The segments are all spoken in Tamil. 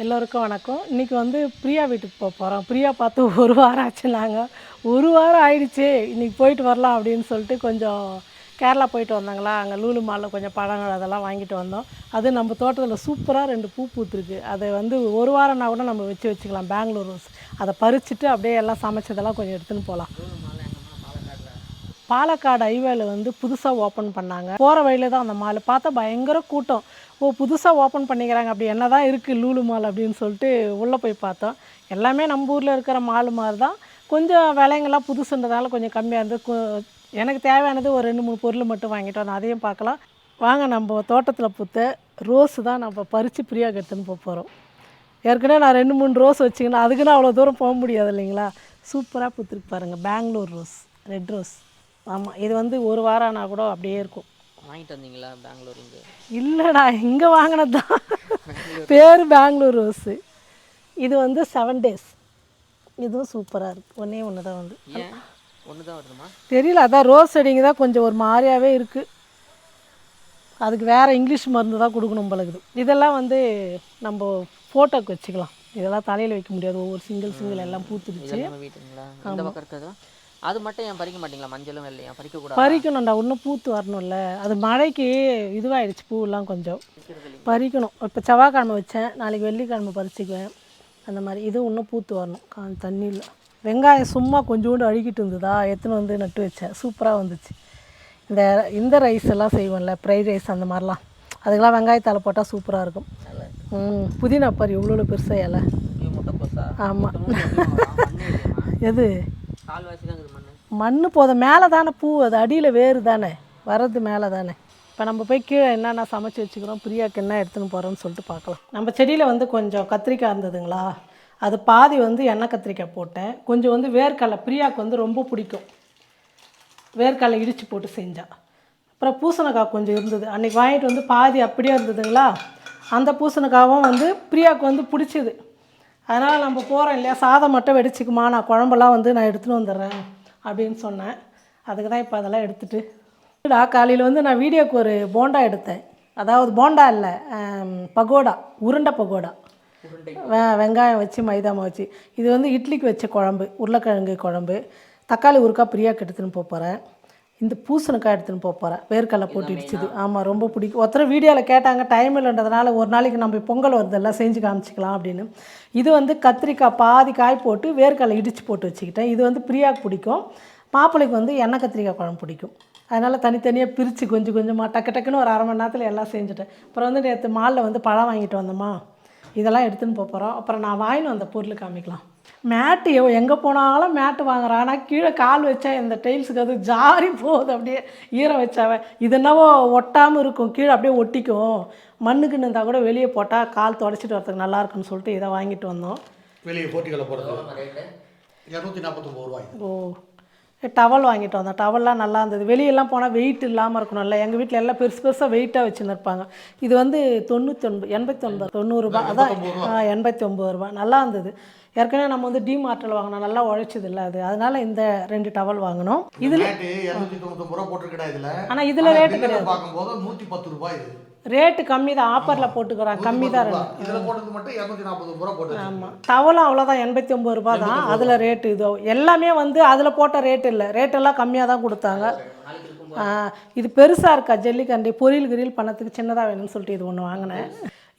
எல்லோருக்கும் வணக்கம். இன்றைக்கி வந்து பிரியா வீட்டுக்கு போக போகிறோம் பிரியா பார்த்து ஒரு வாரம் ஆச்சு நாங்கள் ஒரு வாரம் ஆயிடுச்சு. இன்றைக்கி போயிட்டு வரலாம் அப்படின்னு சொல்லிட்டு கொஞ்சம் கேரளா போயிட்டு வந்தாங்களா? அங்கே லூலு மாலில் கொஞ்சம் பழங்கள் அதெல்லாம் வாங்கிட்டு வந்தோம். அது நம்ம தோட்டத்தில் சூப்பராக ரெண்டு பூ பூத்துருக்கு. அதை வந்து ஒரு வாரம்னா கூட நம்ம வச்சு வச்சுக்கலாம். பெங்களூர் ரோஸ். அதை பறிச்சுட்டு அப்படியே எல்லாம் சமைச்சதெல்லாம் கொஞ்சம் எடுத்துன்னு போகலாம் பாலக்காடு ஹைவேல வந்து புதுசாக ஓப்பன் பண்ணாங்க. போகிற வழியில தான் அந்த மால். பார்த்தா பயங்கர கூட்டம். ஓ புதுசாக ஓப்பன் பண்ணிக்கிறாங்க. அப்படி என்ன தான் இருக்குது லூலு மால் அப்படின்னு சொல்லிட்டு உள்ளே போய் பார்த்தோம். எல்லாமே நம்ம ஊரில் இருக்கிற மால் மாதிரி தான் கொஞ்சம் விலைங்கெல்லாம் புதுசுன்றதால கொஞ்சம் கம்மியாக இருந்து கு- எனக்கு தேவையானது ஒரு ரெண்டு மூணு பொருள் மட்டும் வாங்கிட்டு வந்தோம் அதையும் பார்க்கலாம். வாங்க நம்ம தோட்டத்தில் பூத்த ரோஸு தான் நம்ம பறித்து பிரியாக எடுத்துன்னு போக போகிறோம் ஏற்கனவே நான் ரெண்டு மூணு ரோஸ் வச்சிங்கன்னா அதுக்குன்னு அவ்வளோ தூரம் போக முடியாது இல்லைங்களா? சூப்பராக பூத்துருக்கு பாருங்கள் பெங்களூர் ரோஸ். Red rose. ஆமாம் இது வந்து ஒரு வாரம் ஆனால் கூட அப்படியே இருக்கும். வாங்கிட்டு வந்தீங்களா பெங்களூர்லேருந்து இல்லைடா இங்கே வாங்கினது தான் பேர் பெங்களூர் ரோஸு. இது வந்து செவன் டேஸ் இதுவும் சூப்பராக இருக்குது ஒன்றே ஒன்று தான் வந்து. ஏன்? ஒன்று தான் வருதுமா? தெரியல அதான் ரோஸ் செடிங்க தான் கொஞ்சம் ஒரு மாதிரியாவே இருக்குது அதுக்கு வேறு இங்கிலீஷ் மருந்து தான் கொடுக்கணும் பழகுது இதெல்லாம் வந்து நம்ம ஃபோட்டோக்கு வச்சுக்கலாம். இதெல்லாம் தலையில் வைக்க முடியாது. ஒவ்வொரு சிங்கிள் சிங்கிள் எல்லாம் பூத்துடுச்சு. வீட்டுங்களா? அது மட்டும் ஏன் பறிக்க மாட்டீங்களா? மஞ்சளும் வெள்ளையும் பறிக்க கூடாது பறிக்கணும்டா இன்னும் பூத்து வரணும்ல. அது மழைக்கு இதுவாகிடுச்சு பூவெல்லாம் கொஞ்சம். பறிக்கணும். இப்போ செவ்வாய்க்கிழமை வச்சேன். நாளைக்கு வெள்ளிக்கிழமை பறிச்சுக்குவேன். அந்த மாதிரி. இது இன்னும் பூத்து வரணும். கா தண்ணியில். வெங்காயம் சும்மா கொஞ்சோண்டு அழுகிட்டு இருந்ததா? எடுத்துன்னு வந்து நட்டு வச்சேன். சூப்பராக வந்துச்சு. இந்த இந்த ரைஸ் எல்லாம் செய்வோம்ல ஃப்ரைட் ரைஸ் அந்த மாதிரிலாம். அதுக்கெல்லாம் வெங்காயத்தால போட்டால் சூப்பராக இருக்கும். புதினா பாரு எவ்வளோ பெருசாக இலை. ஆமாம்? எது? மண் போதும். மேலே தானே பூ? அது அடியில் வேறு தானே. வர்றது மேலே தானே இப்போ நம்ம போய் கீழே என்னென்ன சமைச்சு வச்சுக்கிறோம்? பிரியாக்கு என்ன எடுத்துன்னு போகிறோம்னு சொல்லிட்டு பார்க்கலாம். நம்ம செடியில் வந்து கொஞ்சம் கத்திரிக்காய் இருந்ததுங்களா? அது பாதி வந்து எண்ணெய் கத்திரிக்காய் போட்டேன். கொஞ்சம் வந்து வேர்க்கடலை. பிரியாக்கு வந்து ரொம்ப பிடிக்கும். வேர்க்கடலை இடித்து போட்டு செஞ்சால் அப்புறம் பூசணிக்காய் கொஞ்சம் இருந்தது. அன்றைக்கி வாங்கிட்டு வந்து பாதி அப்படியே இருந்ததுங்களா? அந்த பூசணிக்காவும் வந்து பிரியாவுக்கு வந்து பிடிச்சிது. அதனால் நம்ம போகிறோம் இல்லையா? சாதம் மட்டும் வெடிச்சுக்குமா? நான் குழம்பெல்லாம் வந்து நான் எடுத்துகிட்டு வந்துடுறேன் அப்படின்னு சொன்னேன். அதுக்கு தான் இப்போ அதெல்லாம் எடுத்துட்டு. டா காலையில் வந்து நான் வீடியோக்கு ஒரு போண்டா எடுத்தேன். அதாவது போண்டா இல்லை பகோடா உருண்டை பகோடா. வெ வெங்காயம் வச்சு மைதா மாவு வச்சு. இது வந்து இட்லிக்கு வச்ச குழம்பு உருளைக்கிழங்கு குழம்பு. தக்காளி ஊறுக்காய் பிரியாக்கு எடுத்துன்னு போக போகிறேன் இந்த பூசணிக்காய் எடுத்துன்னு போக போகிறேன் வேர்க்கடலை போட்டு இடிச்சுது. ஆமாம் ரொம்ப பிடிக்கும். ஒருத்தர் வீடியோவில் கேட்டாங்க டைம் இல்லைன்றதுனால ஒரு நாளைக்கு நம்ம பொங்கல் வருதெல்லாம் செஞ்சு காமிச்சிக்கலாம் அப்படின்னு. இது வந்து கத்திரிக்காய் பாதி காய் போட்டு வேர்க்கடலை இடித்து போட்டு வச்சுக்கிட்டேன். இது வந்து பிரியாக்கு பிடிக்கும். மாப்பிள்ளைக்கு வந்து எண்ணெய் கத்திரிக்காய் குழம்பு பிடிக்கும். அதனால் தனித்தனியாக பிரித்து கொஞ்சம் கொஞ்சமாக டக்கு டக்குன்னு ஒரு அரை மணி நேரத்தில் எல்லாம் செஞ்சுட்டேன். அப்புறம் வந்து நேற்று மாலில் வந்து பழம் வாங்கிட்டு வந்தோமா? இதெல்லாம் எடுத்துன்னு போக போகிறோம் அப்புறம் நான் வாங்கின்னு வந்த பொருள் காமிக்கலாம். மேட்டு எவ் எங்கே போனாலும் மேட்டு வாங்குறேன். ஆனால் கீழே கால் வச்சா இந்த டைல்ஸுக்கு அது ஜாரி போகுது. அப்படியே ஈரம் வச்சாவே. இது என்னவோ ஒட்டாமல் இருக்கும். கீழே அப்படியே ஒட்டிக்கும். மண்ணுக்குன்னு இருந்தால் கூட வெளியே போட்டால் கால் தொடச்சிட்டு வரதுக்கு நல்லா இருக்குன்னு சொல்லிட்டு இதை வாங்கிட்டு வந்தோம். வெளியே போட்டிகளை ரேட்டு இரநூத்தி நாற்பத்தொம்பது ரூபாய். ஓ. டவல் வாங்கிட்டு வந்தோம். டவல்லாம் நல்லா இருந்தது. வெளியெல்லாம் போனால் வெயிட் இல்லாமல் இருக்கணும்ல எங்கள் வீட்டில் எல்லாம் பெருசு பெருசாக வெயிட்டாக வச்சுன்னு இருப்பாங்க இது வந்து தொண்ணூத்தொன்பது எண்பத்தி ஒன்பது தொண்ணூறுரூபா அதான் எண்பத்தி ஒம்பது ரூபா நல்லா இருந்தது. ஏற்கனவே நம்ம வந்து டிமார்ட்டில் வாங்கினோம் நல்லா உழைச்சது இல்லை அது. அதனால இந்த ரெண்டு டவல் வாங்கினோம். இதுல ஆனால் இதில். ரேட்டு கிடையாது. பார்க்கும்போது நூற்றி பத்து ரூபாய் இது. ரேட்டு கம்மி தான். ஆஃபரில் போட்டுக்கிறான் கம்மி தான் போட்டு ஆமாம் டவலும் அவ்வளோதான் எண்பத்தி ஒம்பது ரூபா தான். அதில் ரேட்டு இதோ. எல்லாமே வந்து அதில் போட்ட ரேட் இல்லை. ரேட்டெல்லாம் கம்மியாக தான் கொடுத்தாங்க. இது பெருசாக இருக்கா? ஜல்லிக்கண்டி பொரியல் கிரியல் பண்ணத்துக்கு சின்னதாக வேணும்னு சொல்லிட்டு இது ஒன்று வாங்கினேன்.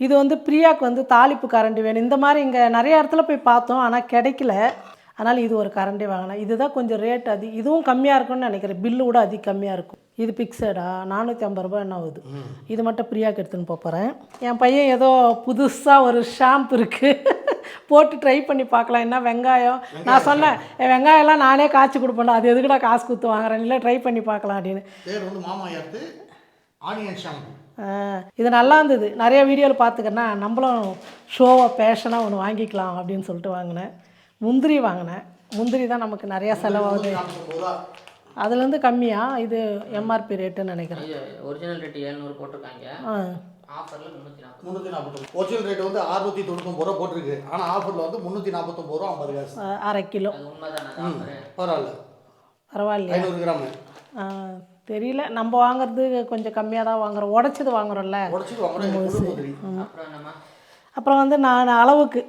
இது வந்து பிரியாக்கு வந்து தாளிப்பு கரண்டி வேணும். இந்த மாதிரி இங்கே நிறைய இடத்துல போய் பார்த்தோம் ஆனால் கிடைக்கல. அதனால் இது ஒரு கரண்டி வாங்கினேன். இதுதான் கொஞ்சம் ரேட் அதி இதுவும் கம்மியாக இருக்கும்னு நினைக்கிறேன். பில்லு கூட அதிக கம்மியாக இருக்கும். இது பிக்சடா நானூற்றி ஐம்பது ரூபாய் என்ன ஆகுது? இது மட்டும் பிரியாக்கு எடுத்துன்னு போக போகிறேன் என் பையன் ஏதோ புதுசாக ஒரு ஷாம்பு இருக்குது போட்டு ட்ரை பண்ணி பார்க்கலாம். என்ன வெங்காயம்? நான் சொன்னேன் "ஏய், வெங்காயம்லாம் நானே காய்ச்சி கொடுப்பேன்டா. அது எதுக்குடா காசு கொடுத்து வாங்குறேன் இல்லை ட்ரை பண்ணி பார்க்கலாம் அப்படின்னு. ஆனியன் ஷாம்பு இது நல்லா இருந்தது. நிறைய வீடியோவில் பார்த்துக்கன்னா நம்மளும் ஷோவாக பேஷனாக ஒன்று வாங்கிக்கலாம் அப்படின்னு சொல்லிட்டு வாங்கினேன். முந்திரி வாங்கினேன். முந்திரி தான் நமக்கு நிறையா செலவாகுது. அதுலேருந்து கம்மியாக இது எம்ஆர்பி ரேட்டுன்னு நினைக்கிறேன். ஒரிஜினல் ரேட்டு ஏழ்நூறு போட்டிருக்காங்க. ஒரிஜினல் ரேட் வந்து அறுநூத்தி தொண்ணூத்தொம்பது ரூபா போட்டிருக்கு. ஆனால் ஆஃபரில் வந்து முந்நூற்றி நாற்பத்தொம்பது ரூபா ஐம்பது காசு. ஆ, அரை கிலோ. பரவாயில்ல. பரவாயில்லையா? ஐநூறு கிராமு. ஆ, தெரியல. நம்ம வாங்குறது கொஞ்சம் கம்மியாக தான் வாங்குறோம். உடச்சது வாங்குறோம்ல. அப்புறம் வந்து நான் அளவுக்கு.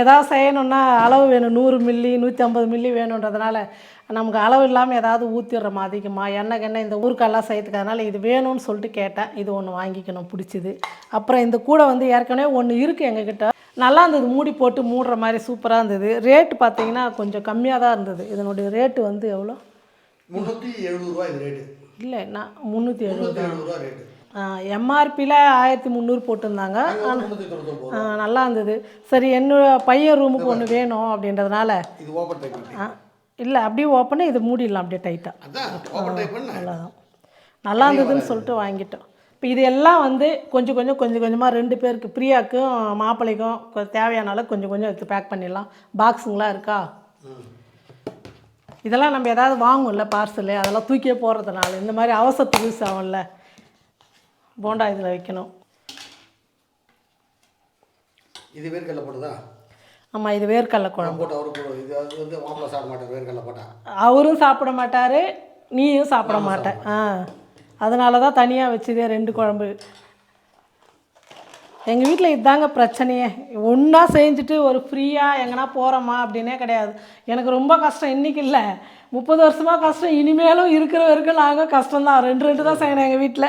ஏதாவது செய்யணுன்னா அளவு வேணும். நூறு மில்லி நூற்றி ஐம்பது மில்லி வேணுன்றதுனால நமக்கு அளவு இல்லாமல் ஏதாவது ஊற்றிடுறோம் அதிகமாக எண்ணெய் எண்ணெய் இந்த ஊருக்கெல்லாம் செய்யறதுக்கு அதனால் இது வேணும்னு சொல்லிட்டு கேட்டேன். இது ஒன்று வாங்கிக்கணும். பிடிச்சிது. அப்புறம் இந்த கூடை வந்து ஏற்கனவே ஒன்று இருக்குது எங்ககிட்ட. நல்லா இருந்தது. மூடி போட்டு மூடுற மாதிரி சூப்பராக இருந்தது. ரேட்டு பார்த்தீங்கன்னா கொஞ்சம் கம்மியாக தான் இருந்தது. இதனுடைய ரேட்டு வந்து எவ்வளோ? முந்நூற்றி ரூபா இது ரேட்டு இல்லை நான் முந்நூற்றி எழுபது. ரூபா ரேட்டு எம்ஆர்பியில் ஆயிரத்தி முந்நூறு போட்டிருந்தாங்க. நல்லா இருந்தது சரி என்னோட பையன் ரூமுக்கு ஒன்று வேணும் அப்படின்றதுனால இது ஓப்பன் டைப் இல்லை அப்படியே ஓப்பனு இது மூடிடலாம் அப்படியே டைட்டாக அவ்வளோதான் நல்லா இருந்ததுன்னு சொல்லிட்டு வாங்கிட்டோம். இப்போ இது எல்லாம் வந்து கொஞ்சம் கொஞ்சம் கொஞ்சம் கொஞ்சமாக ரெண்டு பேருக்கு பிரியாக்கும் மாப்பிள்ளைக்கும் தேவையான அளவு கொஞ்சம் கொஞ்சம் எடுத்து பேக் பண்ணிடலாம் பாக்ஸுங்களாம் இருக்கா? இதெல்லாம் நம்ம ஏதாவது வாங்குவோம்ல பார்சலு அதெல்லாம் தூக்கியே போடுறதுனால. இந்த மாதிரி அவசரத்துக்கு யூஸ் ஆகும்ல. போண்டா இதில் வைக்கணும். இது வேர்க்கடலை போடுதா ஆமாம் இது வேர்க்கடலை குழம்பு. போட்டு. இது வந்து மாப்பிள்ளை சாப்பிட மாட்டார் வேர்க்கடலை போட்டா. அவரும் சாப்பிட மாட்டார் நீயும் சாப்பிட மாட்டேன். ஆ. அதனால தான் தனியாக வச்சுதே ரெண்டு குழம்பு. எங்கள் வீட்டில் இதுதாங்க பிரச்சனையே. ஒன்றா செஞ்சுட்டு ஒரு ஃப்ரீயாக எங்கன்னா போகிறோமா அப்படின்னே கிடையாது. எனக்கு ரொம்ப கஷ்டம். இன்றைக்கி இல்லை. முப்பது வருஷமாக கஷ்டம். இனிமேலும் இருக்கிற வரைக்கும் நாங்கள் கஷ்டம்தான். ரெண்டு ரெண்டு தான் செய்யணும் எங்கள் வீட்டில்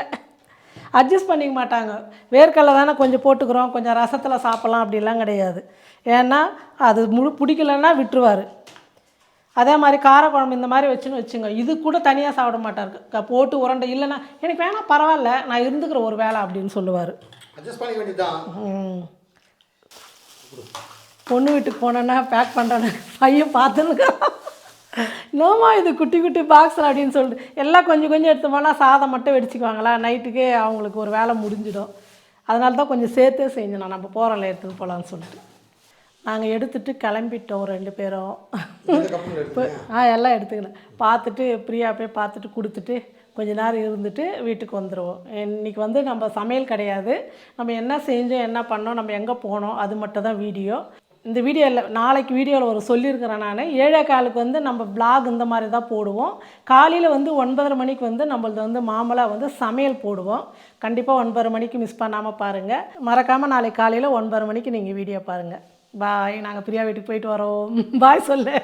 அட்ஜஸ்ட் பண்ணிக்க மாட்டாங்க. வேர்க்கடலை தானே கொஞ்சம் போட்டுக்கிறோம். கொஞ்சம் ரசத்தில் சாப்பிட்லாம் அப்படிலாம் கிடையாது. ஏன்னா அது முழு பிடிக்கலன்னா விட்டுருவார். அதே மாதிரி காரக்குழம்பு இந்த மாதிரி வச்சுன்னு வச்சுங்க. இது கூட தனியாக சாப்பிட மாட்டார். போட்டு உரண்டை இல்லைன்னா எனக்கு வேணால் பரவாயில்ல. நான் இருந்துக்கிறேன் ஒரு வேலை அப்படின்னு சொல்லுவார். அட்ஜஸ்ட் பண்ணிக்க வேண்டியதுதான். பொண்ணு வீட்டுக்கு போனேன்னா பேக் பண்ணுறேன்னு பையன் பார்த்துன்னு என்னம்மா இது குட்டி குட்டி பாக்ஸில் அப்படின்னு சொல்லிட்டு எல்லாம் கொஞ்சம் கொஞ்சம் எடுத்து போனால் சாதம் மட்டும் வெடிச்சுக்குவாங்களா? நைட்டுக்கே அவங்களுக்கு ஒரு வேலை முடிஞ்சிடும். அதனால தான் கொஞ்சம் சேர்த்தே செஞ்சோம் நான் நம்ம போகிறோம்ல எடுத்துகிட்டு போகலான்னு சொல்லிட்டு. நாங்கள் எடுத்துட்டு கிளம்பிட்டோம் ரெண்டு பேரும். ஆ எல்லாம் எடுத்துக்கினேன் பார்த்துட்டு பிரியா போய் பார்த்துட்டு கொடுத்துட்டு கொஞ்ச நேரம் இருந்துட்டு வீட்டுக்கு வந்துடுவோம் இன்றைக்கி வந்து நம்ம சமையல் கிடையாது. நம்ம என்ன செஞ்சோம் என்ன பண்ணோம் நம்ம எங்கே போனோம் அது மட்டும் தான் வீடியோ. இந்த வீடியோவில் நாளைக்கு வீடியோவில் ஒரு சொல்லியிருக்கிறேன் நான். ஏழே காலுக்கு வந்து நம்ம பிளாக் இந்த மாதிரி தான் போடுவோம். காலையில் வந்து ஒன்பதரை மணிக்கு வந்து நம்மளது வந்து மாமலாக வந்து சமையல் போடுவோம். கண்டிப்பாக ஒன்பதரை மணிக்கு மிஸ் பண்ணாமல் பாருங்கள் மறக்காமல் நாளைக்கு காலையில் ஒன்பதரை மணிக்கு நீங்கள் வீடியோ பாருங்கள் பாய் நாங்கள் பிரியா வீட்டுக்கு போயிட்டு வரோம். பாய் சொல்லு.